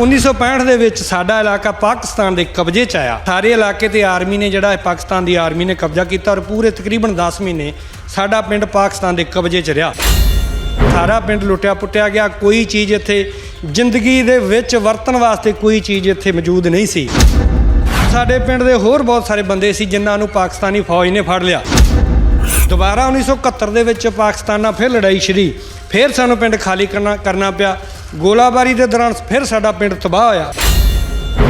1965 ਦੇ ਵਿੱਚ ਸਾਡਾ ਇਲਾਕਾ ਪਾਕਿਸਤਾਨ ਦੇ ਕਬਜ਼ੇ 'ਚ ਆਇਆ। ਸਾਰੇ ਇਲਾਕੇ ਤੇ ਆਰਮੀ ਨੇ ਜਿਹੜਾ ਪਾਕਿਸਤਾਨ ਦੀ ਆਰਮੀ ਨੇ ਕਬਜ਼ਾ ਕੀਤਾ ਔਰ ਪੂਰੇ ਤਕਰੀਬਨ 10 ਮਹੀਨੇ ਸਾਡਾ ਪਿੰਡ ਪਾਕਿਸਤਾਨ ਦੇ ਕਬਜ਼ੇ 'ਚ ਰਿਹਾ। ਸਾਰਾ ਪਿੰਡ ਲੁੱਟਿਆ ਪੁੱਟਿਆ ਗਿਆ, ਕੋਈ ਚੀਜ਼ ਇੱਥੇ ਜ਼ਿੰਦਗੀ ਦੇ ਵਿੱਚ ਵਰਤਣ ਵਾਸਤੇ ਕੋਈ ਚੀਜ਼ ਇੱਥੇ ਮੌਜੂਦ ਨਹੀਂ ਸੀ। ਸਾਡੇ ਪਿੰਡ ਦੇ ਹੋਰ ਬਹੁਤ ਸਾਰੇ ਬੰਦੇ ਸੀ ਜਿਨ੍ਹਾਂ ਨੂੰ ਪਾਕਿਸਤਾਨੀ ਫੌਜ ਨੇ ਫੜ ਲਿਆ। ਦੁਬਾਰਾ 1971 ਦੇ ਵਿੱਚ ਪਾਕਿਸਤਾਨ ਨਾਲ ਫਿਰ ਲੜਾਈ ਛਿੜੀ ਫਿਰ ਸਾਨੂੰ ਪਿੰਡ ਖਾਲੀ ਕਰਨਾ ਕਰਨਾ ਪਿਆ। ਗੋਲਾਬਾਰੀ ਦੇ ਦੌਰਾਨ ਫਿਰ ਸਾਡਾ ਪਿੰਡ ਤਬਾਹ ਹੋਇਆ।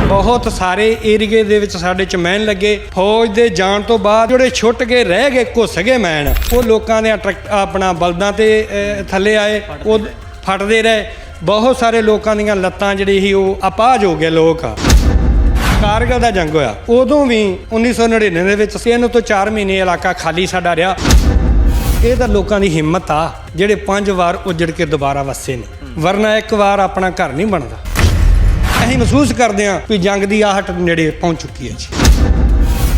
ਬਹੁਤ ਸਾਰੇ ਏਰੀਏ ਦੇ ਵਿੱਚ ਸਾਡੇ ਚ ਮੈਨ ਲੱਗੇ। ਫੌਜ ਦੇ ਜਾਣ ਤੋਂ ਬਾਅਦ ਜਿਹੜੇ ਛੁੱਟ ਕੇ ਰਹਿ ਗਏ ਘੁੱਸ ਗਏ ਮੈਨ। ਉਹ ਲੋਕਾਂ ਦੇ ਟਰੈਕ- ਆਪਣਾ ਬਲਦਾਂ ਤੇ ਥੱਲੇ ਆਏ। ਉਹ ਫਟਦੇ ਰਹੇ। ਬਹੁਤ ਸਾਰੇ ਲੋਕਾਂ ਦੀਆਂ ਲੱਤਾਂ ਜਿਹੜੀ ਸੀ, ਉਹ ਅਪਾਹਜ ਹੋ ਗਏ ਲੋਕ। ਕਾਰਗਲ ਦਾ ਜੰਗ ਹੋਇਆ। ਉਦੋਂ ਵੀ 1999 ਦੇ ਵਿੱਚ ਤਿੰਨ ਤੋਂ 4 ਮਹੀਨੇ ਇਲਾਕਾ ਖਾਲੀ ਸਾਡਾ ਰਿਹਾ। ਇਹ ਤਾਂ ਲੋਕਾਂ ਦੀ ਹਿੰਮਤ ਆ, ਜਿਹੜੇ ਪੰਜ ਵਾਰ ਉਜੜ ਕੇ ਦੁਬਾਰਾ ਵਸੇ ਨੇ। ਵਰਨਾ ਇੱਕ ਵਾਰ ਆਪਣਾ ਘਰ ਨਹੀਂ ਬਣਦਾ। ਅਸੀਂ ਮਹਿਸੂਸ ਕਰਦੇ ਹਾਂ ਵੀ ਜੰਗ ਦੀ ਆਹਟ ਨੇੜੇ ਪਹੁੰਚ ਚੁੱਕੀ ਹੈ ਜੀ।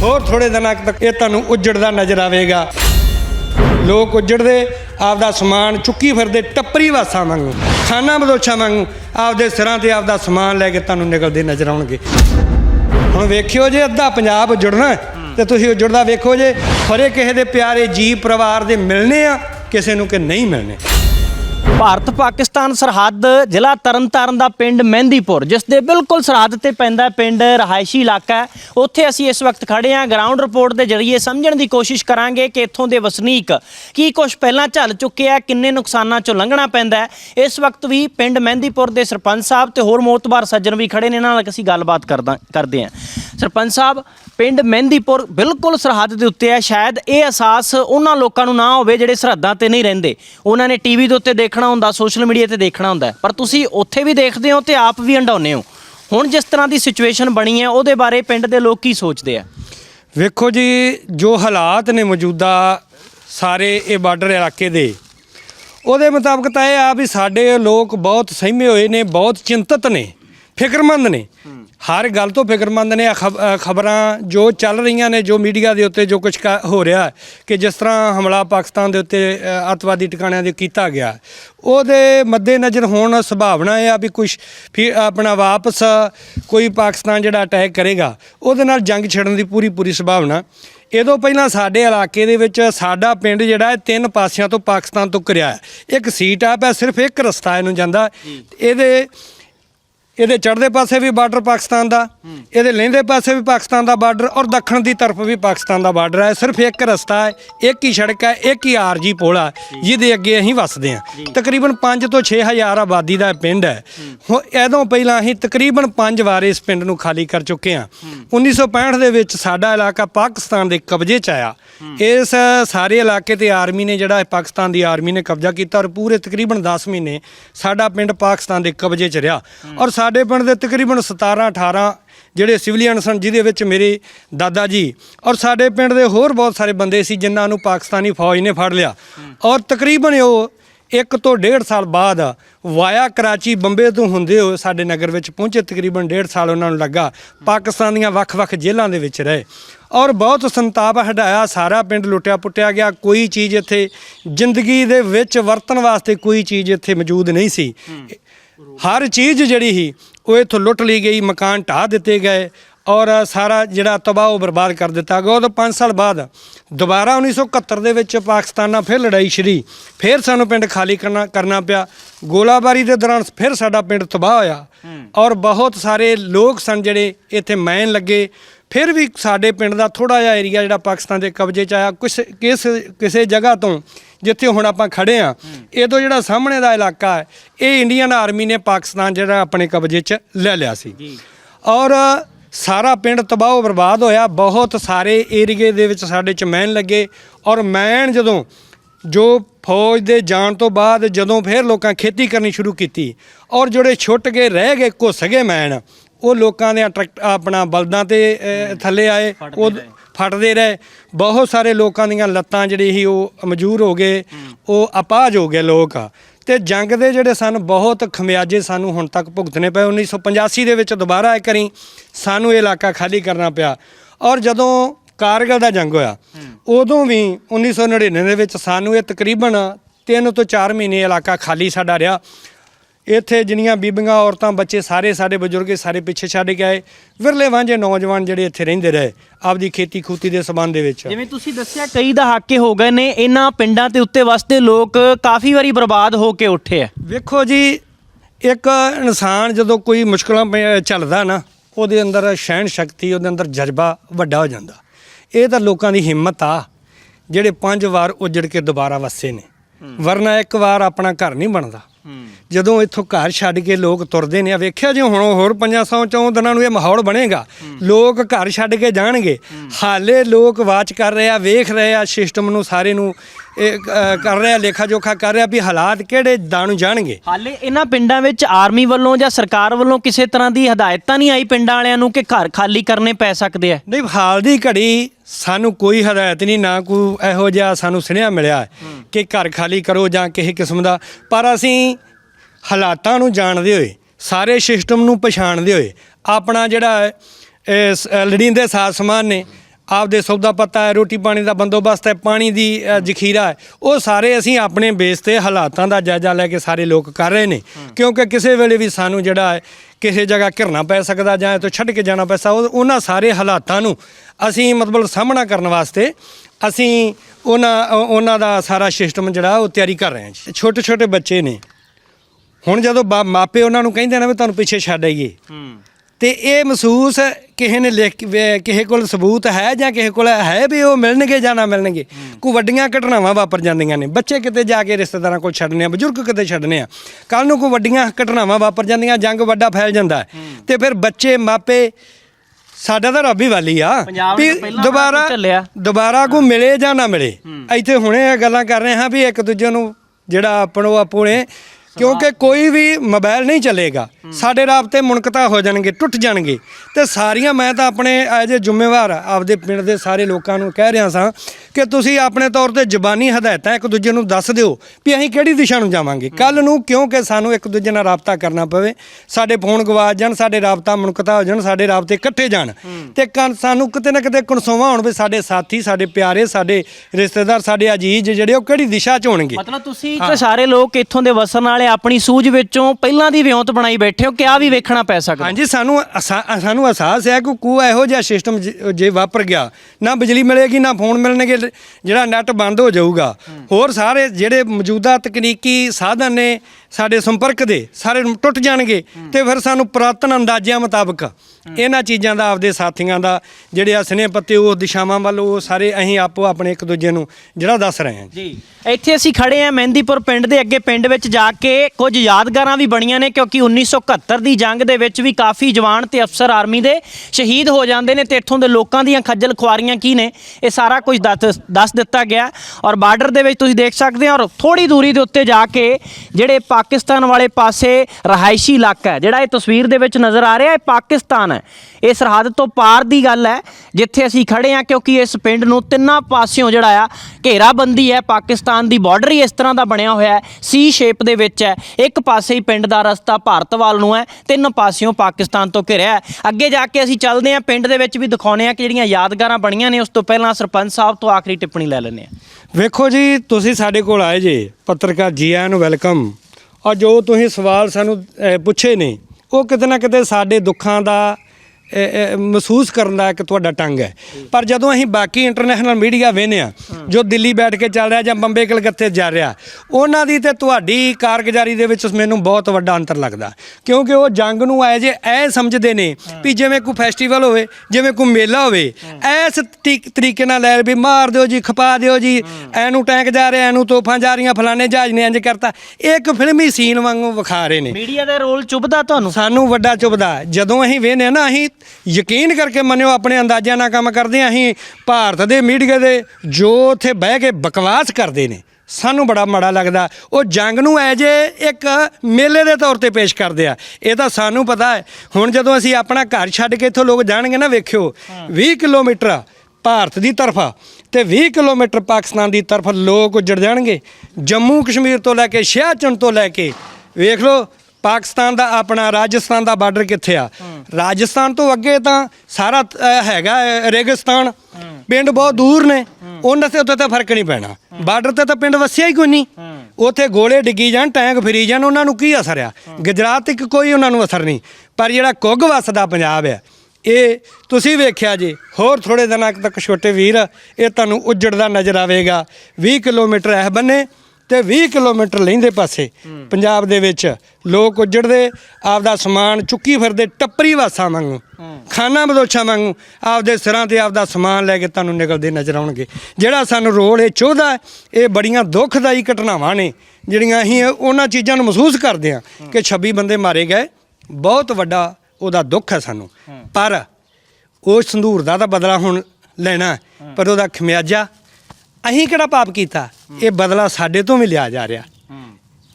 ਹੋਰ ਥੋੜੇ ਦਿਨਾਂ ਤੱਕ ਇਹ ਤੁਹਾਨੂੰ ਉਜੜਦਾ ਨਜ਼ਰ ਆਵੇਗਾ। ਲੋਕ ਉਜੜਦੇ, ਆਪਦਾ ਸਮਾਨ ਚੁੱਕੀ ਫਿਰਦੇ ਟੱਪਰੀ ਵਾਸਾਂ ਵਾਂਗੂ, ਖਾਨਾ ਬਦੋਛਾਂ ਵਾਂਗੂ ਆਪਦੇ ਸਿਰਾਂ ਤੇ ਆਪਦਾ ਸਮਾਨ ਲੈ ਕੇ ਤੁਹਾਨੂੰ ਨਿਕਲਦੇ ਨਜ਼ਰ ਆਉਣਗੇ। ਹੁਣ ਵੇਖਿਓ ਜੇ ਅੱਧਾ ਪੰਜਾਬ ਉਜੜਨਾ ਤੇ ਤੁਸੀਂ ਉਜੜਦਾ ਵੇਖੋ ਜੇ ਖਰੇ ਕਿਸੇ ਦੇ ਪਿਆਰੇ ਜੀ ਪਰਿਵਾਰ ਦੇ ਮਿਲਨੇ ਆ, ਕਿਸੇ ਨੂੰ ਕਿ ਨਹੀਂ ਮਿਲਨੇ। ਭਾਰਤ ਪਾਕਿਸਤਾਨ ਸਰਹੱਦ ਜ਼ਿਲ੍ਹਾ ਤਰਨਤਾਰਨ ਦਾ ਪਿੰਡ ਮਹਿੰਦੀਪੁਰ, ਜਿਸ ਦੇ ਬਿਲਕੁਲ ਸਰਹੱਦ ਤੇ ਪੈਂਦਾ ਪਿੰਡ ਰਹਾਇਸ਼ੀ ਇਲਾਕਾ ਹੈ। ਉੱਥੇ ਅਸੀਂ ਇਸ ਵਕਤ ਖੜੇ ਹਾਂ। ਗਰਾਊਂਡ ਰਿਪੋਰਟ ਦੇ ਜ਼ਰੀਏ ਸਮਝਣ ਦੀ ਕੋਸ਼ਿਸ਼ ਕਰਾਂਗੇ ਕਿ ਇੱਥੋਂ ਦੇ ਵਸਨੀਕ ਕੀ ਕੁਝ ਪਹਿਲਾਂ ਝੱਲ ਚੁੱਕੇ ਆ, ਕਿੰਨੇ ਨੁਕਸਾਨਾਂ ਚੋਂ ਲੰਘਣਾ ਪੈਂਦਾ ਇਸ ਵਕਤ ਵੀ ਪਿੰਡ ਮਹਿੰਦੀਪੁਰ ਦੇ ਸਰਪੰਚ ਸਾਹਿਬ ਤੇ ਹੋਰ ਮੋਤਬਾਰ ਸੱਜਣ ਵੀ ਖੜੇ ਨੇ। ਇਹਨਾਂ ਨਾਲ ਅਸੀਂ ਗੱਲਬਾਤ ਕਰਦਾ ਕਰਦੇ ਹਾਂ। ਸਰਪੰਚ ਸਾਹਿਬ ਪਿੰਡ ਮਹਿੰਦੀਪੁਰ ਬਿਲਕੁਲ ਸਰਹੱਦ ਦੇ ਉੱਤੇ ਹੈ। ਸ਼ਾਇਦ ਇਹ ਅਹਿਸਾਸ ਉਹਨਾਂ ਲੋਕਾਂ ਨੂੰ ਨਾ ਹੋਵੇ ਜਿਹੜੇ ਸਰਹੱਦਾਂ ਤੇ ਨਹੀਂ ਰਹਿੰਦੇ। ਉਹਨਾਂ ਨੇ ਟੀਵੀ ਦੇ ਉੱਤੇ ਦੇਖਣਾ ਹੁੰਦਾ, ਸੋਸ਼ਲ ਮੀਡੀਆ ਤੇ ਦੇਖਣਾ ਹੁੰਦਾ ਪਰ ਤੁਸੀਂ ਉੱਥੇ ਵੀ ਦੇਖਦੇ ਹੋ ਤੇ ਆਪ ਵੀ ਹੰਡਾਉਂਦੇ ਹੋ। ਹੁਣ ਜਿਸ ਤਰ੍ਹਾਂ ਦੀ ਸਿਚੁਏਸ਼ਨ ਬਣੀ ਹੈ, ਉਹਦੇ ਬਾਰੇ ਪਿੰਡ ਦੇ ਲੋਕ ਕੀ ਸੋਚਦੇ ਆ? ਵੇਖੋ ਜੀ, ਜੋ ਹਾਲਾਤ ਨੇ ਮੌਜੂਦਾ ਸਾਰੇ ਇਹ ਬਾਰਡਰ ਇਲਾਕੇ ਦੇ, ਉਹਦੇ ਮੁਤਾਬਕ ਤਾਂ ਇਹ ਆ ਵੀ ਸਾਡੇ ਲੋਕ ਬਹੁਤ ਸਹਿਮੇ ਹੋਏ ਨੇ, ਬਹੁਤ ਚਿੰਤਤ ਨੇ। ਫਿਕਰਮੰਦ ਨੇ। ਹਰ ਗੱਲ ਤੋਂ ਫਿਕਰਮੰਦ ਨੇ। ਖਬਰਾਂ ਜੋ ਚੱਲ ਰਹੀਆਂ ਨੇ ਜੋ ਮੀਡੀਆ ਦੇ ਉੱਤੇ ਜੋ ਕੁਝ ਹੋ ਰਿਹਾ ਹੈ ਕਿ ਜਿਸ ਤਰ੍ਹਾਂ ਹਮਲਾ ਪਾਕਿਸਤਾਨ ਦੇ ਉੱਤੇ ਅੱਤਵਾਦੀ ਟਿਕਾਣਿਆਂ ਦੇ ਕੀਤਾ ਗਿਆ। ਉਹਦੇ ਮੱਦੇਨਜ਼ਰ ਹੁਣ ਸੰਭਾਵਨਾ ਇਹ ਆ ਵੀ ਕੁਝ ਫਿਰ ਆਪਣਾ ਵਾਪਸ ਕੋਈ ਪਾਕਿਸਤਾਨ ਜਿਹੜਾ ਅਟੈਕ ਕਰੇਗਾ ਉਹਦੇ ਨਾਲ ਜੰਗ ਛਿੜਨ ਦੀ ਪੂਰੀ ਪੂਰੀ ਸੰਭਾਵਨਾ। ਇਹਦੋਂ ਪਹਿਲਾਂ ਸਾਡੇ ਇਲਾਕੇ ਦੇ ਵਿੱਚ ਸਾਡਾ ਪਿੰਡ ਜਿਹੜਾ ਹੈ ਤਿੰਨ ਪਾਸਿਆਂ ਤੋਂ ਪਾਕਿਸਤਾਨ ਤੋਂ ਘਿਰਿਆ ਹੈ। ਇੱਕ ਸੀ ਟਾਪ ਹੈ ਸਿਰਫ ਇੱਕ ਰਸਤਾ ਇਹਨੂੰ ਜਾਂਦਾ। ਇਹਦੇ ਇਹਦੇ ਚੜ੍ਹਦੇ ਪਾਸੇ ਵੀ ਬਾਰਡਰ ਪਾਕਿਸਤਾਨ ਦਾ ਇਹਦੇ ਲਹਿੰਦੇ ਪਾਸੇ ਵੀ ਪਾਕਿਸਤਾਨ ਦਾ ਬਾਰਡਰ ਔਰ ਦੱਖਣ ਦੀ ਤਰਫ ਵੀ ਪਾਕਿਸਤਾਨ ਦਾ ਬਾਰਡਰ ਹੈ। ਸਿਰਫ ਇੱਕ ਰਸਤਾ ਹੈ ਇੱਕ ਹੀ ਸੜਕ ਹੈ ਇੱਕ ਹੀ ਆਰਜੀ ਪੁਲ ਹੈ ਜਿਹਦੇ ਅੱਗੇ ਅਸੀਂ ਵੱਸਦੇ ਹਾਂ। ਤਕਰੀਬਨ 5 ਤੋਂ 6 ਹਜ਼ਾਰ ਆਬਾਦੀ ਦਾ ਪਿੰਡ ਹੈ। ਹੁਣ ਇਹਦੋਂ ਪਹਿਲਾਂ ਅਸੀਂ ਤਕਰੀਬਨ 5 ਵਾਰ ਇਸ ਪਿੰਡ ਨੂੰ ਖਾਲੀ ਕਰ ਚੁੱਕੇ ਹਾਂ। 1965 ਦੇ ਵਿੱਚ ਸਾਡਾ ਇਲਾਕਾ ਪਾਕਿਸਤਾਨ ਦੇ ਕਬਜ਼ੇ 'ਚ ਆਇਆ। ਇਸ ਸਾਰੇ ਇਲਾਕੇ ਤੇ ਆਰਮੀ ਨੇ ਜਿਹੜਾ ਪਾਕਿਸਤਾਨ ਦੀ ਆਰਮੀ ਨੇ ਕਬਜ਼ਾ ਕੀਤਾ ਔਰ ਪੂਰੇ ਤਕਰੀਬਨ 10 ਮਹੀਨੇ ਸਾਡਾ ਪਿੰਡ ਪਾਕਿਸਤਾਨ ਦੇ ਕਬਜ਼ੇ 'ਚ ਰਿਹਾ। ਔਰ ਸਾਡੇ ਪਿੰਡ ਦੇ ਤਕਰੀਬਨ 17 18 ਜਿਹੜੇ ਸਿਵਲੀਅਨ ਸਨ, ਜਿਹਦੇ ਵਿੱਚ ਮੇਰੇ ਦਾਦਾ ਜੀ ਔਰ ਸਾਡੇ ਪਿੰਡ ਦੇ ਹੋਰ ਬਹੁਤ ਸਾਰੇ ਬੰਦੇ ਸੀ, ਜਿਨ੍ਹਾਂ ਨੂੰ ਪਾਕਿਸਤਾਨੀ ਫੌਜ ਨੇ ਫੜ ਲਿਆ। ਔਰ ਤਕਰੀਬਨ ਉਹ ਇੱਕ ਤੋਂ ਡੇਢ ਸਾਲ ਬਾਅਦ ਵਾਇਆ ਕਰਾਚੀ, ਬੰਬੇ ਤੋਂ ਹੁੰਦੇ ਹੋਏ ਸਾਡੇ ਨਗਰ ਵਿੱਚ ਪਹੁੰਚੇ। ਤਕਰੀਬਨ ਡੇਢ ਸਾਲ ਉਹਨਾਂ ਨੂੰ ਲੱਗਾ। ਪਾਕਿਸਤਾਨ ਦੀਆਂ ਵੱਖ-ਵੱਖ ਜੇਲ੍ਹਾਂ ਦੇ ਵਿੱਚ ਰਹੇ। ਔਰ ਬਹੁਤ ਸੰਤਾਪ ਹਟਾਇਆ ਸਾਰਾ ਪਿੰਡ ਲੁੱਟਿਆ ਪੁੱਟਿਆ ਗਿਆ। ਕੋਈ ਚੀਜ਼ ਇੱਥੇ ਜ਼ਿੰਦਗੀ ਦੇ ਵਿੱਚ ਵਰਤਣ ਵਾਸਤੇ ਕੋਈ ਚੀਜ਼ ਇੱਥੇ ਮੌਜੂਦ ਨਹੀਂ ਸੀ। ਹਰ ਚੀਜ਼ ਜਿਹੜੀ ਸੀ ਉਹ ਇੱਥੋਂ ਲੁੱਟ ਲਈ ਗਈ ਮਕਾਨ ਢਾਹ ਦਿੱਤੇ ਗਏ ਔਰ ਸਾਰਾ ਜਿਹੜਾ ਤਬਾਹ ਉਹ ਬਰਬਾਦ ਕਰ ਦਿੱਤਾ ਗਿਆ। ਉਹ 5 ਸਾਲ ਬਾਅਦ ਦੁਬਾਰਾ 1971 ਦੇ ਵਿੱਚ ਪਾਕਿਸਤਾਨ ਨਾਲ ਫਿਰ ਲੜਾਈ ਛਿੜੀ ਫਿਰ ਸਾਨੂੰ ਪਿੰਡ ਖਾਲੀ ਕਰਨਾ ਕਰਨਾ ਪਿਆ। ਗੋਲਾਬਾਰੀ ਦੇ ਦੌਰਾਨ ਫਿਰ ਸਾਡਾ ਪਿੰਡ ਤਬਾਹ ਹੋਇਆ ਔਰ ਬਹੁਤ ਸਾਰੇ ਲੋਕ ਸਨ ਜਿਹੜੇ ਇੱਥੇ ਮੈਨ ਲੱਗੇ। ਫਿਰ ਵੀ ਸਾਡੇ ਪਿੰਡ ਦਾ ਥੋੜਾ ਜਿਹਾ ਏਰੀਆ ਜਿਹੜਾ ਪਾਕਿਸਤਾਨ ਦੇ ਕਬਜ਼ੇ 'ਚ ਆਇਆ ਕੁਛ ਕਿਸ ਕਿਸੇ ਜਗ੍ਹਾ ਤੋਂ ਜਿੱਥੇ ਹੁਣ ਆਪਾਂ ਖੜੇ ਆ ਇਹ ਤੋਂ ਜਿਹੜਾ ਸਾਹਮਣੇ ਦਾ ਇਲਾਕਾ ਹੈ ਇਹ ਇੰਡੀਅਨ ਆਰਮੀ ਨੇ ਪਾਕਿਸਤਾਨ ਜਿਹੜਾ ਆਪਣੇ ਕਬਜ਼ੇ 'ਚ ਲੈ ਲਿਆ ਸੀ। ਔਰ ਸਾਰਾ ਪਿੰਡ ਤਬਾਹ ਬਰਬਾਦ ਹੋਇਆ ਬਹੁਤ ਸਾਰੇ ਏਰੀਏ ਦੇ ਵਿੱਚ ਸਾਡੇ ਚ ਮੈਨ ਲੱਗੇ ਔਰ ਮੈਨ ਜਦੋਂ ਜੋ ਫੌਜ ਦੇ ਜਾਣ ਤੋਂ ਬਾਅਦ ਜਦੋਂ ਫਿਰ ਲੋਕਾਂ ਖੇਤੀ ਕਰਨੀ ਸ਼ੁਰੂ ਕੀਤੀ ਔਰ ਜਿਹੜੇ ਛੁੱਟ ਕੇ ਰਹਿ ਗਏ ਘੁੱਸ ਗਏ ਮੈਨ ਉਹ ਲੋਕਾਂ ਦੇ ਟਰੈਕ- ਆਪਣਾ ਬਲਦਾਂ ਤੇ ਅ, ਥੱਲੇ ਆਏ ਉਹ ਫਟਦੇ ਰਹੇ। ਬਹੁਤ ਸਾਰੇ ਲੋਕਾਂ ਦੀਆਂ ਲੱਤਾਂ ਜਿਹੜੀ ਸੀ ਉਹ ਮਜੂਰ ਹੋ ਗਏ ਉਹ ਅਪਾਹਜ ਹੋ ਗਏ ਲੋਕ ਤੇ ਜੰਗ ਦੇ ਜਿਹੜੇ ਸਨ ਬਹੁਤ ਖਮਿਆਜੇ ਸਾਨੂੰ ਹੁਣ ਤੱਕ ਭੁਗਤਣੇ ਪਏ। 1985 ਦੇ ਵਿੱਚ ਦੁਬਾਰਾ ਇੱਕ ਵਾਰੀ ਸਾਨੂੰ ਇਹ ਇਲਾਕਾ ਖਾਲੀ ਕਰਨਾ ਪਿਆ। ਔਰ ਜਦੋਂ ਕਾਰਗਲ ਦਾ ਜੰਗ ਹੋਇਆ ਉਦੋਂ ਵੀ 1999 ਦੇ ਵਿੱਚ ਸਾਨੂੰ ਇਹ ਤਕਰੀਬਨ 3 ਤੋਂ 4 ਮਹੀਨੇ ਇਲਾਕਾ ਖਾਲੀ ਸਾਡਾ ਰਿਹਾ। ਇੱਥੇ ਜਿੰਨੀਆਂ ਬੀਬੀਆਂ ਔਰਤਾਂ ਬੱਚੇ ਸਾਰੇ ਸਾਡੇ ਬਜ਼ੁਰਗ ਸਾਰੇ ਪਿੱਛੇ ਛੱਡ ਕੇ ਆਏ। ਵਿਰਲੇ ਵਾਂਝੇ ਨੌਜਵਾਨ ਜਿਹੜੇ ਇੱਥੇ ਰਹਿੰਦੇ ਰਹੇ ਆਪਦੀ ਖੇਤੀ ਖੂਤੀ ਦੇ ਸਬੰਧ ਦੇ ਵਿੱਚ। ਜਿਵੇਂ ਤੁਸੀਂ ਦੱਸਿਆ ਕਈ ਦਹਾਕੇ ਹੋ ਗਏ ਨੇ ਇਹਨਾਂ ਪਿੰਡਾਂ ਤੇ ਉੱਤੇ ਵਸਦੇ ਲੋਕ ਕਾਫੀ ਵਾਰੀ ਬਰਬਾਦ ਹੋ ਕੇ ਉੱਠੇ ਆ। ਵੇਖੋ ਜੀ ਇੱਕ ਇਨਸਾਨ ਜਦੋਂ ਕੋਈ ਮੁਸ਼ਕਲਾਂ ਚੱਲਦਾ ਨਾ ਉਹਦੇ ਅੰਦਰ ਸਹਿਣ ਸ਼ਕਤੀ ਉਹਦੇ ਅੰਦਰ ਜਜ਼ਬਾ ਵੱਡਾ ਹੋ ਜਾਂਦਾ। ਇਹ ਤਾਂ ਲੋਕਾਂ ਦੀ ਹਿੰਮਤ ਆ ਜਿਹੜੇ ਪੰਜ ਵਾਰ ਉਜੜ ਕੇ ਦੁਬਾਰਾ ਵਸੇ ਨੇ। ਵਰਨਾ ਇੱਕ ਵਾਰ ਆਪਣਾ ਘਰ ਨਹੀਂ ਬਣਦਾ। ਜਦੋਂ ਇੱਥੋਂ ਘਰ ਛੱਡ ਕੇ ਲੋਕ ਤੁਰਦੇ ਨੇ ਆ ਵੇਖਿਆ ਜੀ ਹੁਣ ਹੋਰ 500 ਚੋਂ ਦਿਨਾਂ ਨੂੰ ਇਹ ਮਾਹੌਲ ਬਣੇਗਾ। ਲੋਕ ਘਰ ਛੱਡ ਕੇ ਜਾਣਗੇ। ਹਾਲੇ ਲੋਕ ਵਾਚ ਕਰ ਰਹੇ ਆ ਵੇਖ ਰਹੇ ਆ ਸਿਸਟਮ ਨੂੰ ਸਾਰੇ ਨੂੰ ਇਹ ਕਰ ਰਿਹਾ ਲੇਖਾ ਜੋਖਾ ਕਰ ਰਿਹਾ ਵੀ ਹਾਲਾਤ ਕਿਹੜੇ ਦਾਂ ਨੂੰ ਜਾਣਗੇ। ਹਾਲੇ ਇਹਨਾਂ ਪਿੰਡਾਂ ਵਿੱਚ ਆਰਮੀ ਵੱਲੋਂ ਜਾਂ ਸਰਕਾਰ ਵੱਲੋਂ ਕਿਸੇ ਤਰ੍ਹਾਂ ਦੀ ਹਦਾਇਤਾਂ ਨਹੀਂ ਆਈ ਪਿੰਡਾਂ ਵਾਲਿਆਂ ਨੂੰ ਕਿ ਘਰ ਖਾਲੀ ਕਰਨੇ ਪੈ ਸਕਦੇ ਆ? ਨਹੀਂ ਹਾਲ ਦੀ ਘੜੀ ਸਾਨੂੰ ਕੋਈ ਹਦਾਇਤ ਨਹੀਂ ਨਾ ਕੋਈ ਇਹੋ ਜਿਹਾ ਸਾਨੂੰ ਸੁਨੇਹਾ ਮਿਲਿਆ ਕਿ ਘਰ ਖਾਲੀ ਕਰੋ ਜਾਂ ਕਿਸੇ ਕਿਸਮ ਦਾ। ਪਰ ਅਸੀਂ ਹਾਲਾਤਾਂ ਨੂੰ ਜਾਣਦੇ ਹੋਏ ਸਾਰੇ ਸਿਸਟਮ ਨੂੰ ਪਛਾਣਦੇ ਹੋਏ ਆਪਣਾ ਜਿਹੜਾ ਲੋੜੀਂਦੇ ਸਾਜ਼ ਸਮਾਨ ਨੇ ਆਪਦੇ ਸੌਦਾ ਪੱਤਾ ਹੈ ਰੋਟੀ ਪਾਣੀ ਦਾ ਬੰਦੋਬਸਤ ਹੈ ਪਾਣੀ ਦੀ ਜ਼ਖੀਰਾ ਹੈ। ਉਹ ਸਾਰੇ ਅਸੀਂ ਆਪਣੇ ਬੇਸ ਤੇ ਹਾਲਾਤਾਂ ਦਾ ਜਾਇਜ਼ਾ ਲੈ ਕੇ ਸਾਰੇ ਲੋਕ ਕਰ ਰਹੇ ਨੇ। ਕਿਉਂਕਿ ਕਿਸੇ ਵੇਲੇ ਵੀ ਸਾਨੂੰ ਜਿਹੜਾ ਹੈ ਕਿਸੇ ਜਗ੍ਹਾ ਘਿਰਨਾ ਪੈ ਸਕਦਾ ਜਾਂ ਤੋਂ ਛੱਡ ਕੇ ਜਾਣਾ ਪੈ ਸਕਦਾ ਉਹ- ਉਹਨਾਂ ਸਾਰੇ ਹਾਲਾਤਾਂ ਨੂੰ ਅਸੀਂ ਮਤਲਬ ਸਾਹਮਣਾ ਕਰਨ ਵਾਸਤੇ ਅਸੀਂ ਉਹਨਾਂ ਉਹ- ਉਹਨਾਂ ਦਾ ਸਾਰਾ ਸਿਸਟਮ ਜਿਹੜਾ ਉਹ ਤਿਆਰੀ ਕਰ ਰਹੇ ਹਾਂ ਛੋਟੇ ਛੋਟੇ ਬੱਚੇ ਨੇ। ਹੁਣ ਜਦੋਂ ਮਾਪੇ ਉਹਨਾਂ ਨੂੰ ਕਹਿੰਦੇ ਨੇ ਵੀ ਤੁਹਾਨੂੰ ਪਿੱਛੇ ਛੱਡ ਆਈਏ। ਤੇ ਇਹ ਮਹਿਸੂਸ ਕਿਸੇ ਨੇ ਲਿਖ ਕੇ- ਕਿਸੇ ਕੋਲ ਸਬੂਤ ਹੈ ਜਾਂ ਕਿਸੇ ਕੋਲ ਹੈ ਵੀ ਉਹ ਮਿਲਣਗੇ ਜਾਂ ਨਾ ਮਿਲਣਗੇ? ਕੋਈ ਵੱਡੀਆਂ ਘਟਨਾਵਾਂ ਵਾਪਰ ਜਾਂਦੀਆਂ ਨੇ। ਬੱਚੇ ਕਿਤੇ ਜਾ ਕੇ ਰਿਸ਼ਤੇਦਾਰਾਂ ਕੋਲ ਛੱਡਨੇ ਆ ਬਜ਼ੁਰਗ ਕਿਤੇ ਛੱਡਨੇ ਆ। ਕੱਲ ਨੂੰ ਕੋਈ ਵੱਡੀਆਂ ਘਟਨਾਵਾਂ ਵਾਪਰ ਜਾਂਦੀਆਂ ਜੰਗ ਵੱਡਾ ਫੈਲ ਜਾਂਦਾ। ਤੇ ਫਿਰ ਬੱਚੇ ਮਾਪੇ ਸਾਡਾ ਤਾਂ ਰੱਬ ਹੀ ਵਾਲੀ ਆ। ਵੀ ਦੁਬਾਰਾ। ਦੁਬਾਰਾ ਕੋਈ ਮਿਲੇ ਜਾਂ ਨਾ ਮਿਲੇ। ਇੱਥੇ ਹੁਣੇ ਇਹ ਗੱਲਾਂ ਕਰ ਰਹੇ ਹਾਂ ਵੀ ਇੱਕ ਦੂਜੇ ਨੂੰ ਜਿਹੜਾ ਆਪਣੋ ਆਪਣੇ ਕਿਉਂਕਿ ਕੋਈ ਵੀ ਮੋਬਾਈਲ ਨਹੀਂ ਚੱਲੇਗਾ। ਸਾਡੇ ਰਾਬਤੇ ਮੁਣਕਤਾ ਹੋ ਜਾਣਗੇ, ਟੁੱਟ ਜਾਣਗੇ। ਤੇ ਸਾਰੀਆਂ ਮੈਂ ਤਾਂ ਆਪਣੇ ਐਜ ਜ਼ਿੰਮੇਵਾਰ ਆਪਦੇ ਪਿੰਡ ਦੇ ਸਾਰੇ ਲੋਕਾਂ ਨੂੰ ਕਹਿ ਰਿਹਾ ਸਾਂ ਕਿ ਤੁਸੀਂ ਆਪਣੇ ਤੌਰ ਤੇ ਜ਼ਬਾਨੀ ਹਦਾਇਤਾਂ ਇੱਕ ਦੂਜੇ ਨੂੰ ਦੱਸ ਦਿਓ ਵੀ ਅਸੀਂ ਕਿਹੜੀ ਦਿਸ਼ਾ ਨੂੰ ਜਾਵਾਂਗੇ। ਕੱਲ ਨੂੰ ਕਿਉਂਕਿ ਸਾਨੂੰ ਇੱਕ ਦੂਜੇ ਨਾਲ ਰਾਬਤਾ ਕਰਨਾ ਪਵੇ ਸਾਡੇ ਫੋਨ ਗਵਾਚ ਜਾਣ ਸਾਡੇ ਰਾਬਤਾ ਮੁਨਕਤਾ ਹੋ ਜਾਣ ਸਾਡੇ ਰਾਬਤੇ ਇਕੱਠੇ ਜਾਣ। ਤੇ ਸਾਨੂੰ ਕਿਤੇ ਨਾ ਕਿਤੇ ਕਨਸੋਵਾ ਹੋਣ ਵੀ ਸਾਡੇ ਸਾਥੀ ਸਾਡੇ ਪਿਆਰੇ ਸਾਡੇ ਰਿਸ਼ਤੇਦਾਰ ਸਾਡੇ ਅਜੀਜ਼ ਜਿਹੜੇ ਉਹ ਕਿਹੜੀ ਦਿਸ਼ਾ 'ਚ ਹੋਣਗੇ। ਮਤਲਬ ਤੁਸੀਂ ਇੱਕ ਸਾਰੇ ਲੋਕ ਇੱਥੋਂ ਦੇ ਵਸਣ ਵਾਲੇ ਆਪਣੀ ਸੂਝ ਵਿੱਚੋਂ ਪਹਿਲਾਂ ਦੀ ਵਿਉਂਤ ਬਣਾਈ ਬੈਠੇ ਹੋ ਕਿ ਆ ਵੀ ਵੇਖਣਾ ਪੈ ਸਕਦਾ। ਹਾਂਜੀ ਸਾਨੂੰ ਸਾਨੂੰ ਅਹਿਸਾਸ ਹੈ ਕਿ ਕੋ ਇਹੋ ਜਿਹਾ ਸਿਸਟਮ ਜੇ ਵਾਪਰ ਗਿਆ ਨਾ ਬਿਜਲੀ ਮਿਲੇਗੀ ਨਾ ਫੋਨ ਮਿਲਣਗੇ ਜਿਹੜਾ ਨੈਟ ਬੰਦ ਹੋ ਜਾਊਗਾ। ਹੋਰ ਸਾਰੇ ਜਿਹੜੇ ਮੌਜੂਦਾ ਤਕਨੀਕੀ ਸਾਧਨ ਨੇ ਸਾਡੇ ਸੰਪਰਕ ਦੇ ਸਾਰੇ ਟੁੱਟ ਜਾਣਗੇ ਤੇ ਫਿਰ ਸਾਨੂੰ ਪੁਰਾਤਨ ਅੰਦਾਜ਼ਿਆਂ ਮੁਤਾਬਕ ਇਹਨਾਂ ਚੀਜ਼ਾਂ ਦਾ ਆਪਦੇ ਸਾਥੀਆਂ ਦਾ ਜਿਹੜੇ ਆ ਸਨੇਹ ਪੱਤੇ ਉਹ ਦਿਸ਼ਾਵਾਂ ਵੱਲ ਉਹ ਸਾਰੇ ਅਸੀਂ ਆਪੋ ਆਪਣੇ ਇੱਕ ਦੂਜੇ ਨੂੰ ਜਿਹੜਾ ਦੱਸ ਰਹੇ ਹਾਂ ਜੀ। ਇੱਥੇ ਅਸੀਂ ਖੜੇ ਆ ਮਹਿੰਦੀਪੁਰ ਪਿੰਡ ਦੇ ਅੱਗੇ ਪਿੰਡ ਵਿੱਚ ਜਾ ਕੇ ਕੁਝ ਯਾਦਗਾਰਾਂ ਵੀ ਬਣੀਆਂ ਨੇ ਕਿਉਂਕਿ 1971 ਦੀ ਜੰਗ ਦੇ ਵਿੱਚ ਵੀ ਕਾਫੀ ਜਵਾਨ ਤੇ ਅਫਸਰ ਆਰਮੀ ਦੇ ਸ਼ਹੀਦ ਹੋ ਜਾਂਦੇ ਨੇ ਤੇ ਇੱਥੋਂ ਦੇ ਲੋਕਾਂ ਦੀਆਂ ਖੱਜਲ ਖੁਆਰੀਆਂ ਕੀ ਨੇ ਇਹ ਸਾਰਾ ਕੁਝ ਦੱਸ ਦੱਸ ਦਿੱਤਾ ਗਿਆ। ਔਰ ਬਾਰਡਰ ਦੇ ਵਿੱਚ ਤੁਸੀਂ ਦੇਖ ਸਕਦੇ ਹੋ ਔਰ ਥੋੜੀ ਦੂਰੀ ਦੇ ਉੱਤੇ ਜਾ ਕੇ ਜਿਹੜੇ ਪਾਕਿਸਤਾਨ ਵਾਲੇ ਪਾਸੇ ਰਹਾਇਸ਼ੀ ਇਲਾਕਾ ਹੈ ਜਿਹੜਾ ਇਹ ਤਸਵੀਰ ਦੇ ਵਿੱਚ ਨਜ਼ਰ ਆ ਰਿਹਾ ਇਹ ਪਾਕਿਸਤਾਨ ਹੈ। ਇਹ ਸਰਹੱਦ ਤੋਂ ਪਾਰ ਦੀ ਗੱਲ ਹੈ, ਜਿੱਥੇ ਅਸੀਂ ਖੜੇ ਹਾਂ, ਕਿਉਂਕਿ ਇਸ ਪਿੰਡ ਨੂੰ ਤਿੰਨਾਂ ਪਾਸਿਓਂ ਜਿਹੜਾ ਆ, ਘੇਰਾਬੰਦੀ ਹੈ। ਪਾਕਿਸਤਾਨ ਦੀ ਬਾਰਡਰ ਹੀ ਇਸ ਤਰ੍ਹਾਂ ਦਾ ਬਣਿਆ ਹੋਇਆ ਹੈ। ਸੀ ਸ਼ੇਪ ਦੇ ਵਿੱਚ ਹੈ। ਇੱਕ ਪਾਸੇ ਹੀ ਪਿੰਡ ਦਾ ਰਸਤਾ ਭਾਰਤ ਵੱਲ ਨੂੰ ਹੈ, ਤਿੰਨ ਪਾਸਿਓਂ ਪਾਕਿਸਤਾਨ ਤੋਂ ਘਿਰਿਆ ਹੈ। ਅੱਗੇ ਜਾ ਕੇ ਅਸੀਂ ਚੱਲਦੇ ਹਾਂ, ਪਿੰਡ ਦੇ ਵਿੱਚ ਵੀ ਦਿਖਾਉਨੇ ਆ ਕਿ ਜਿਹੜੀਆਂ ਯਾਦਗਾਰਾਂ ਬਣੀਆਂ ਨੇ, ਉਸ ਤੋਂ ਪਹਿਲਾਂ ਸਰਪੰਚ ਸਾਹਿਬ ਤੋਂ ਆਖਰੀ ਟਿੱਪਣੀ ਲੈ ਲੈਂਦੇ ਆ ਵੇਖੋ ਜੀ, ਤੁਸੀਂ ਸਾਡੇ ਕੋਲ ਆਏ ਜੇ, ਪੱਤਰਕਾਰ ਜੀ ਆਇਆਂ ਨੂੰ ਵੈਲਕਮ ਔਰ ਜੋ ਤੁਸੀਂ ਸਵਾਲ ਸਾਨੂੰ ਪੁੱਛੇ ਨੇ। ਉਹ ਕਿਤੇ ਨਾ ਕਿਤੇ ਸਾਡੇ ਦੁੱਖਾਂ ਦਾ ਮਹਿਸੂਸ ਕਰਨ ਦਾ ਇੱਕ ਤੁਹਾਡਾ ਟੰਗ ਹੈ। ਪਰ ਜਦੋਂ ਅਸੀਂ ਬਾਕੀ ਇੰਟਰਨੈਸ਼ਨਲ ਮੀਡੀਆ ਵੇਖਦੇ ਆ ਜੋ ਦਿੱਲੀ ਬੈਠ ਕੇ ਚੱਲ ਰਿਹਾ ਜਾਂ ਬੰਬੇ ਕਲਕੱਤੇ ਜਾ ਰਿਹਾ ਉਹਨਾਂ ਦੀ ਤੇ ਤੁਹਾਡੀ ਕਾਰਗੁਜ਼ਾਰੀ ਦੇ ਵਿੱਚ ਮੈਨੂੰ ਬਹੁਤ ਵੱਡਾ ਅੰਤਰ ਲੱਗਦਾ। ਕਿਉਂਕਿ ਉਹ ਜੰਗ ਨੂੰ ਆਏ ਜੇ ਐ ਸਮਝਦੇ ਨੇ ਵੀ ਜਿਵੇਂ ਕੋਈ ਫੈਸਟੀਵਲ ਹੋਵੇ ਜਿਵੇਂ ਕੋਈ ਮੇਲਾ ਹੋਵੇ ਐਸ ਤਰੀਕੇ ਨਾਲ ਲੈ ਵੀ ਮਾਰ ਦਿਓ ਜੀ ਖਪਾ ਦਿਓ ਜੀ ਐਨੂੰ ਟੈਂਕ ਜਾ ਰਿਹਾ ਐਨੂੰ ਤੋਫਾਂ ਜਾ ਰਹੀਆਂ ਫਲਾਣੇ ਜਹਾਜ਼ ਨੇ ਇੰਜ ਕਰਤਾ। ਇਹ ਇੱਕ ਫਿਲਮੀ ਸੀਨ ਵਾਂਗੂ ਵਿਖਾ ਰਹੇ ਨੇ। ਮੀਡੀਆ ਦਾ ਰੋਲ ਚੁੱਭਦਾ ਤੁਹਾਨੂੰ? ਸਾਨੂੰ ਵੱਡਾ ਚੁੱਭਦਾ। ਜਦੋਂ ਅਸੀਂ ਹਾਂ ਨਾ ਅਸੀਂ ਯਕੀਨ ਕਰਕੇ ਮੰਨਿਓ ਆਪਣੇ ਅੰਦਾਜ਼ਿਆਂ ਨਾਲ ਕੰਮ ਕਰਦੇ ਹਾਂ ਅਸੀਂ। ਭਾਰਤ ਦੇ ਮੀਡੀਆ ਦੇ ਜੋ ਉੱਥੇ ਬਹਿ ਕੇ ਬਕਵਾਸ ਕਰਦੇ ਨੇ ਸਾਨੂੰ ਬੜਾ ਮਾੜਾ ਲੱਗਦਾ। ਉਹ ਜੰਗ ਨੂੰ ਐ ਜੇ ਇੱਕ ਮੇਲੇ ਦੇ ਤੌਰ ਤੇ ਪੇਸ਼ ਕਰਦੇ ਆ। ਇਹ ਤਾਂ ਸਾਨੂੰ ਪਤਾ ਹੈ। ਹੁਣ ਜਦੋਂ ਅਸੀਂ ਆਪਣਾ ਘਰ ਛੱਡ ਕੇ ਇੱਥੋਂ ਲੋਕ ਜਾਣਗੇ ਨਾ ਵੇਖਿਓ 20 ਕਿਲੋਮੀਟਰ ਭਾਰਤ ਦੀ ਤਰਫਾ ਤੇ 20 ਕਿਲੋਮੀਟਰ ਪਾਕਿਸਤਾਨ ਦੀ ਤਰਫ ਲੋਕ ਉੱਜੜ ਜਾਣਗੇ। ਜੰਮੂ ਕਸ਼ਮੀਰ ਤੋਂ ਲੈ ਕੇ ਸਿਆਚਨ ਤੋਂ ਲੈ ਕੇ ਵੇਖ ਲਓ ਪਾਕਿਸਤਾਨ ਦਾ ਆਪਣਾ ਰਾਜਸਥਾਨ ਦਾ ਬਾਰਡਰ ਕਿੱਥੇ ਆ? ਰਾਜਸਥਾਨ ਤੋਂ ਅੱਗੇ ਤਾਂ ਸਾਰਾ ਅਹ, ਹੈਗਾ ਹੈ ਰੇਗਿਸਤਾਨ। ਪਿੰਡ ਬਹੁਤ ਦੂਰ ਨੇ। ਉਹਨਾਂ ਤੇ ਉੱਤੇ ਤਾਂ ਫ਼ਰਕ ਨਹੀਂ ਪੈਣਾ। ਬਾਰਡਰ ਤੇ ਤਾਂ ਪਿੰਡ ਵਸਿਆ ਹੀ ਕੋਈ ਨਹੀਂ। ਉੱਥੇ ਗੋਲੇ ਡਿੱਗੀ ਜਾਣ ਟੈਂਕ ਫਿਰੀ ਜਾਣ ਉਹਨਾਂ ਨੂੰ ਕੀ ਅਸਰ ਆ? ਗੁਜਰਾਤ ਤੱਕ ਕੋਈ ਉਹਨਾਂ ਨੂੰ ਅਸਰ ਨਹੀਂ। ਪਰ ਜਿਹੜਾ ਕੁੱਗ ਵਸਦਾ ਪੰਜਾਬ ਆ ਇਹ ਤੁਸੀਂ ਵੇਖਿਆ ਜੀ ਹੋਰ ਥੋੜੇ ਦਿਨਾਂ ਤੱਕ ਛੋਟੇ ਵੀਰ ਇਹ ਤੁਹਾਨੂੰ ਉੱਜੜਦਾ ਨਜ਼ਰ ਆਵੇਗਾ। 20 ਕਿਲੋਮੀਟਰ ਇਹ ਬੰਨੇ। ਤੇ 20 ਕਿਲੋਮੀਟਰ ਲਹਿੰਦੇ ਪਾਸੇ ਪੰਜਾਬ ਦੇ ਵਿੱਚ ਲੋਕ ਉੱਜੜਦੇ ਆਪਦਾ ਸਮਾਨ ਚੁੱਕੀ ਫਿਰਦੇ ਟੱਪਰੀ ਵਾਸਾਂ ਵਾਂਗੂ ਖਾਨਾ ਬਦੋਛਾਂ ਵਾਂਗੂ ਆਪਦੇ ਸਿਰਾਂ ਤੇ ਆਪਦਾ ਸਮਾਨ ਲੈ ਕੇ ਤੁਹਾਨੂੰ ਨਿਕਲਦੇ ਨਜ਼ਰ ਆਉਣਗੇ। ਜਿਹੜਾ ਸਾਨੂੰ ਰੋਲ ਇਹ ਚਾਹੁੰਦਾ ਹੈ, ਇਹ ਬੜੀਆਂ ਦੁੱਖਦਾਈ ਘਟਨਾਵਾਂ ਨੇ ਜਿਹੜੀਆਂ ਅਸੀਂ ਉਹਨਾਂ ਚੀਜ਼ਾਂ ਨੂੰ ਮਹਿਸੂਸ ਕਰਦੇ ਹਾਂ ਕਿ 26 ਬੰਦੇ ਮਾਰੇ ਗਏ ਬਹੁਤ ਵੱਡਾ ਉਹਦਾ ਦੁੱਖ ਹੈ ਸਾਨੂੰ। ਪਰ ਉਹ ਸੰਧੂਰ ਦਾ ਤਾਂ ਬਦਲਾ ਹੁਣ ਲੈਣਾ ਪਰ ਉਹਦਾ ਖਮਿਆਜਾ ਅਸੀਂ ਕਿਹੜਾ ਪਾਪ ਕੀਤਾ? ਇਹ ਬਦਲਾ ਸਾਡੇ ਤੋਂ ਵੀ ਲਿਆ ਜਾ ਰਿਹਾ।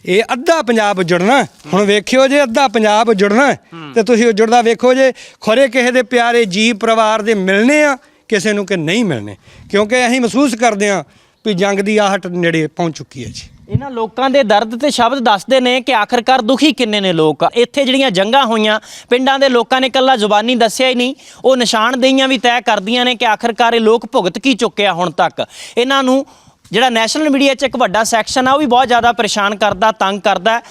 ਇਹ ਅੱਧਾ ਪੰਜਾਬ ਜੁੜਨਾ, ਹੁਣ ਵੇਖਿਓ ਜੇ ਅੱਧਾ ਪੰਜਾਬ ਜੁੜਨਾ, ਤੇ ਤੁਸੀਂ ਉਹ ਜੁੜਦਾ ਵੇਖੋ ਜੇ, ਖਰੇ ਕਿਸੇ ਦੇ ਪਿਆਰੇ ਜੀ ਪਰਿਵਾਰ ਦੇ ਮਿਲਨੇ ਆ, ਕਿਸੇ ਨੂੰ ਕਿ ਨਹੀਂ ਮਿਲਨੇ। ਕਿਉਂਕਿ ਅਸੀਂ ਮਹਿਸੂਸ ਕਰਦੇ ਆ ਵੀ ਜੰਗ ਦੀ ਆਹਟ ਨੇੜੇ ਪਹੁੰਚ ਚੁੱਕੀ ਹੈ ਜੀ। ਇਹਨਾਂ ਲੋਕਾਂ ਦੇ ਦਰਦ ਤੇ ਸ਼ਬਦ ਦੱਸਦੇ ਨੇ ਕਿ ਆਖਰਕਾਰ ਦੁਖੀ ਕਿੰਨੇ ਨੇ ਲੋਕ। ਇੱਥੇ ਜਿਹੜੀਆਂ ਜੰਗਾਂ ਹੋਈਆਂ, ਪਿੰਡਾਂ ਦੇ ਲੋਕਾਂ ਨੇ ਕੱਲਾ ਜ਼ੁਬਾਨੀ ਦੱਸਿਆ ਹੀ ਨਹੀਂ। ਉਹ ਨਿਸ਼ਾਨਦੇਹੀਆਂ ਵੀ ਤੈਅ ਕਰਦੀਆਂ ਨੇ ਕਿ ਆਖਰਕਾਰ ਇਹ ਲੋਕ ਭੁਗਤ ਕੀ ਚੁੱਕਿਆ ਹੁਣ ਤੱਕ। ਇਹਨਾਂ ਨੂੰ ਜਿਹੜਾ ਨੈਸ਼ਨਲ ਮੀਡੀਆ 'ਚ ਇੱਕ ਵੱਡਾ ਸੈਕਸ਼ਨ ਆ, ਉਹ ਵੀ ਬਹੁਤ ਜ਼ਿਆਦਾ ਪਰੇਸ਼ਾਨ ਕਰਦਾ, ਤੰਗ ਕਰਦਾ।